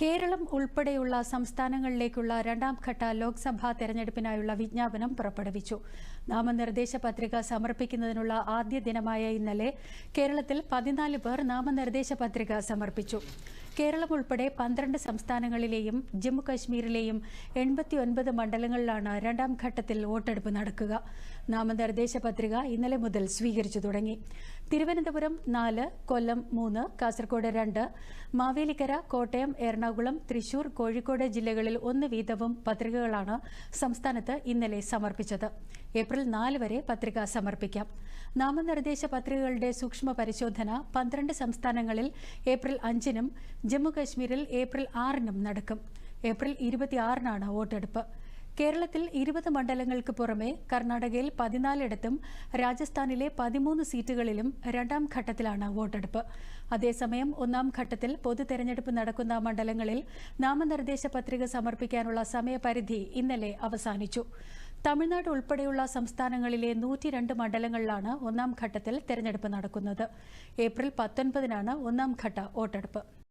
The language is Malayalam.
കേരളം ഉൾപ്പെടെയുള്ള സംസ്ഥാനങ്ങളിലേക്കുള്ള രണ്ടാം ഘട്ട ലോക്സഭാ തെരഞ്ഞെടുപ്പിനായുള്ള വിജ്ഞാപനം പുറപ്പെടുവിച്ചു. നാമനിർദ്ദേശ പത്രിക സമർപ്പിക്കുന്നതിനുള്ള ആദ്യ ദിനമായ ഇന്നലെ കേരളത്തിൽ പതിനാല് പേർ നാമനിർദ്ദേശ പത്രിക സമർപ്പിച്ചു. കേരളം ഉൾപ്പെടെ പന്ത്രണ്ട് സംസ്ഥാനങ്ങളിലെയും ജമ്മുകശ്മീരിലെയും എൺപത്തിയൊൻപത് മണ്ഡലങ്ങളിലാണ് രണ്ടാം ഘട്ടത്തിൽ വോട്ടെടുപ്പ് നടക്കുക. നാമനിർദ്ദേശ പത്രിക ഇന്നലെ മുതൽ സ്വീകരിച്ചു തുടങ്ങി. തിരുവനന്തപുരം നാല് കൊല്ലം മൂന്ന് കാസർഗോഡ് രണ്ട് മാവേലിക്കര കോട്ടയം എറണാകുളം തൃശൂർ കോഴിക്കോട് ജില്ലകളിൽ ഒന്ന് വീതവും പത്രികകളാണ് സംസ്ഥാനത്ത് ഇന്നലെ സമർപ്പിച്ചത്. ഏപ്രിൽ നാല് വരെ പത്രിക സമർപ്പിക്കാം. നാമനിർദ്ദേശ പത്രികകളുടെ സൂക്ഷ്മ പരിശോധന പന്ത്രണ്ട് സംസ്ഥാനങ്ങളിൽ ഏപ്രിൽ അഞ്ചിനും ജമ്മുകശ്മീരിൽ ഏപ്രിൽ ആറിനും നടക്കും. ഏപ്രിൽ ഇരുപത്തിയാറിനാണ് വോട്ടെടുപ്പ്. കേരളത്തിൽ ഇരുപത് മണ്ഡലങ്ങൾക്ക് പുറമെ കർണാടകയിൽ പതിനാലിടത്തും രാജസ്ഥാനിലെ പതിമൂന്ന് സീറ്റുകളിലും രണ്ടാം ഘട്ടത്തിലാണ് വോട്ടെടുപ്പ്. അതേസമയം ഒന്നാം ഘട്ടത്തിൽ പൊതു തെരഞ്ഞെടുപ്പ് നടക്കുന്ന മണ്ഡലങ്ങളിൽ നാമനിർദ്ദേശ പത്രിക സമർപ്പിക്കാനുള്ള സമയപരിധി ഇന്നലെ അവസാനിച്ചു. തമിഴ്നാട് ഉൾപ്പെടെയുള്ള സംസ്ഥാനങ്ങളിലെ നൂറ്റിരണ്ട് മണ്ഡലങ്ങളിലാണ് ഒന്നാം ഘട്ടത്തിൽ തെരഞ്ഞെടുപ്പ് നടക്കുന്നത്. ഏപ്രിൽ പത്തൊൻപതിനാണ് ഒന്നാം ഘട്ട വോട്ടെടുപ്പ്.